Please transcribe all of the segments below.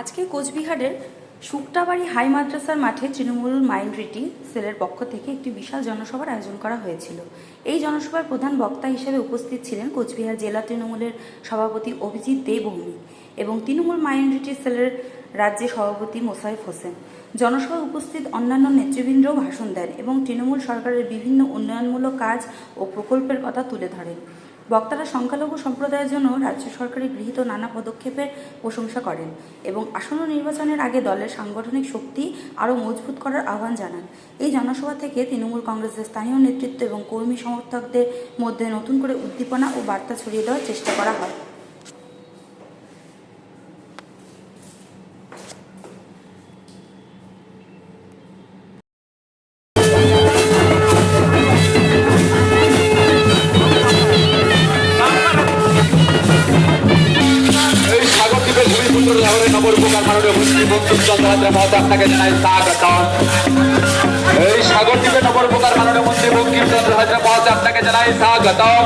আজকে কোচবিহারের শুক্তাবাড়ি হাই মাদ্রাসার মাঠে তৃণমূল মাইনরিটি সেলের পক্ষ থেকে একটি বিশাল জনসভার আয়োজন করা হয়েছিল। এই জনসভার প্রধান বক্তা হিসেবে উপস্থিত ছিলেন কোচবিহার জেলা তৃণমূলের সভাপতি অভিজিৎ দেবভূমি এবং তৃণমূল মাইনরিটি সেলের রাজ্যের সভাপতি মোসাইফ হোসেন। জনসভায় উপস্থিত অন্যান্য নেতৃবৃন্দও ভাষণ দেন এবং তৃণমূল সরকারের বিভিন্ন উন্নয়নমূলক কাজ ও প্রকল্পের কথা তুলে ধরেন। বক্তারা সংখ্যালঘু সম্প্রদায়ের জন্য রাজ্য সরকারের গৃহীত নানা পদক্ষেপের প্রশংসা করেন এবং আসন্ন নির্বাচনের আগে দলের সাংগঠনিক শক্তি আরও মজবুত করার আহ্বান জানান। এই জনসভা থেকে তৃণমূল কংগ্রেসের স্থানীয় নেতৃত্ব এবং কর্মী সমর্থকদের মধ্যে নতুন করে উদ্দীপনা ও বার্তা ছড়িয়ে দেওয়ার চেষ্টা করা হয়। মন্ত্রী বঙ্কিম আপনাকে জানাই স্বাগতম। এই স্বাগতিকের নবর উপকার মাননীয় মন্ত্রী বঙ্কিমচন্দ্র চন্দ্রহাত্রা মহোদয় আপনাকে জানাই স্বাগতম।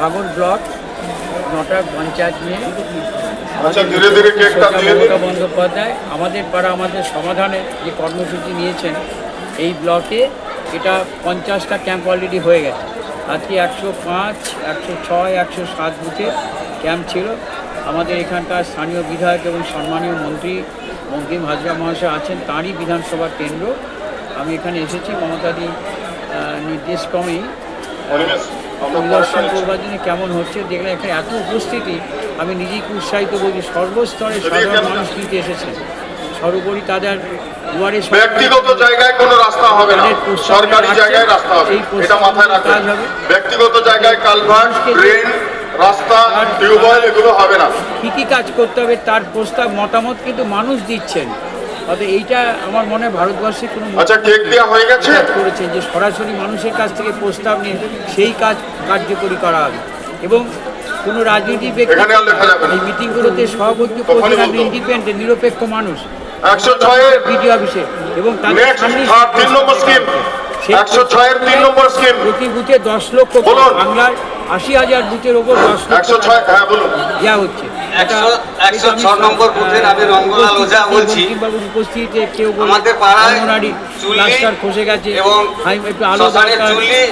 সাগর ব্লক নটা পঞ্চায়েত নিয়ে আচ্ছা মমতা বন্দ্যোপাধ্যায় আমাদের পাড়া আমাদের সমাধানের যে কর্মসূচি নিয়েছেন এই ব্লকে এটা পঞ্চাশটা ক্যাম্প অলরেডি হয়ে গেছে। আজকে একশো পাঁচ একশো ছয় একশো সাত বুথে ক্যাম্প ছিল। আমাদের এখানকার স্থানীয় বিধায়ক এবং সম্মানীয় মন্ত্রী বঙ্কিম হাজরা মহাশয় আছেন তাঁরই বিধানসভা কেন্দ্র। আমি এখানে এসেছি মমতাদি আহ, নির্দেশ ক্রমেই। পরিবেশ। আমরা পরে পরিদর্শন। করবার জন্য কেমন হচ্ছে? দেখলে এখানে এত উপস্থিতি আমি নিজেই উৎসাহিত বলছি সর্বস্তরে সাধারণ মানুষ কিন্তু এসেছেন। সর্বোপরি তাদের দুয়ারে ব্যক্তিগত জায়গায় কোনো রাস্তা হবে না। সরকারি জায়গায় রাস্তা হবে। এটা মাথায় কাজ হবে। ব্যক্তিগত জায়গায় কালভার্ট ড্রেন রাস্তা টিউবওয়েল এগুলো হবে না। কী কী কাজ করতে হবে তার প্রস্তাব মতামত কিন্তু মানুষ দিচ্ছেন। অর্থাৎ এইটা আমার মনে হয় ভারতবর্ষে কোনো আচ্ছা কেক দেওয়া হয়ে গেছে? কাজ করেছেন যে সরাসরি মানুষের কাছ থেকে প্রস্তাব নিয়ে সেই কাজ কার্যকরী করা হবে। এবং কোনো রাজনৈতিক ব্যক্তি। এই মিটিংগুলোতে সভাপতি প্রধান ইন্ডিপেন্ডেন্ট নিরপেক্ষ মানুষ একশো ছয়ের বিডিও অফিসে। এবং তাদের নেক্সট সামনেই আর তিন নম্বর স্কিম একশো ছয়ের তিন নম্বর স্কিম প্রতি বুথে দশ লক্ষ। বাংলার আশি হাজার বুথের ওপর দশ লক্ষ হ্যাঁ দেওয়া হচ্ছে। একশো একশো ছ নম্বর বুথের আমি রঙ্গলাল ওঝা বলছি। উপস্থিতিতে কেউ আমাদের পাড়ায় চুল্লি খসে গেছে এবং হাই- একটু আলো শ্মশানের চুল্লি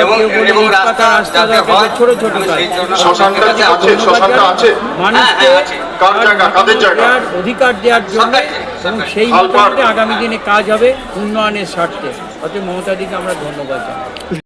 এবং এবং রাস্তা রাস্তা যাতে হয় ছোট ছোট শ্মশানটা আছে শ্মশানটা আছে? হ্যাঁ, অধিকার দেওয়ার জন্য এবং সেই। আগামী দিনে কাজ হবে উন্নয়নের স্বার্থে। অতএব মমতাদিকে আমরা ধন্যবাদ জানাই।